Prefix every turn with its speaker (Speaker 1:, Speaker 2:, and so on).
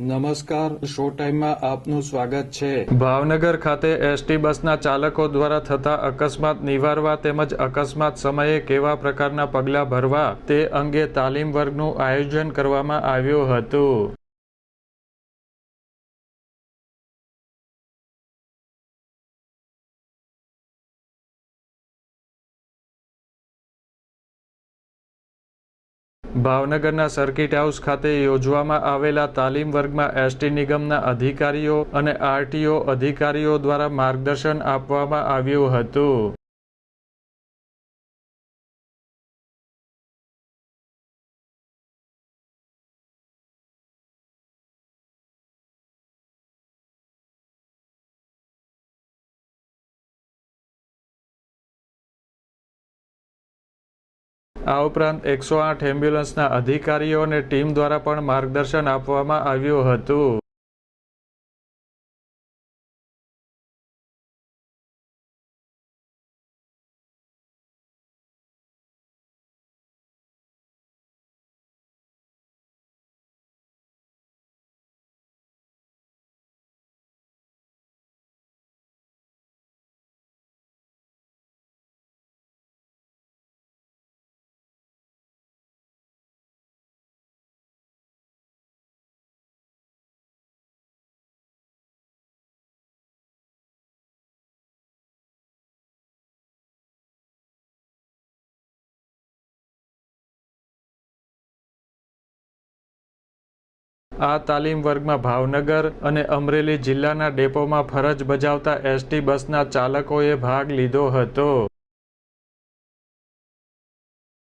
Speaker 1: નમસ્કાર, શો ટાઈમમાં આપનું સ્વાગત છે.
Speaker 2: ભાવનગર ખાતે એસટી બસના ચાલકો દ્વારા થતા અકસ્માત નિવારવા તેમજ અકસ્માત સમયે કેવા પ્રકારના પગલાં ભરવા તે અંગે તાલીમ વર્ગનું આયોજન કરવામાં આવ્યું હતું. ભાવનગરના સર્કિટ હાઉસ ખાતે યોજવામાં આવેલા તાલીમ વર્ગમાં એસટી નિગમના અધિકારીઓ અને આરટીઓ અધિકારીઓ દ્વારા માર્ગદર્શન આપવામાં આવ્યું હતું. આ ઉપરાંત એકસો આઠ એમ્બ્યુલન્સના અધિકારીઓ અને ટીમ દ્વારા પણ માર્ગદર્શન આપવામાં આવ્યું હતું. આ તાલીમ વર્ગમાં ભાવનગર અને અમરેલી જિલ્લાના ડેપોમાં ફરજ બજાવતા એસટી બસના ચાલકોએ ભાગ લીધો હતો.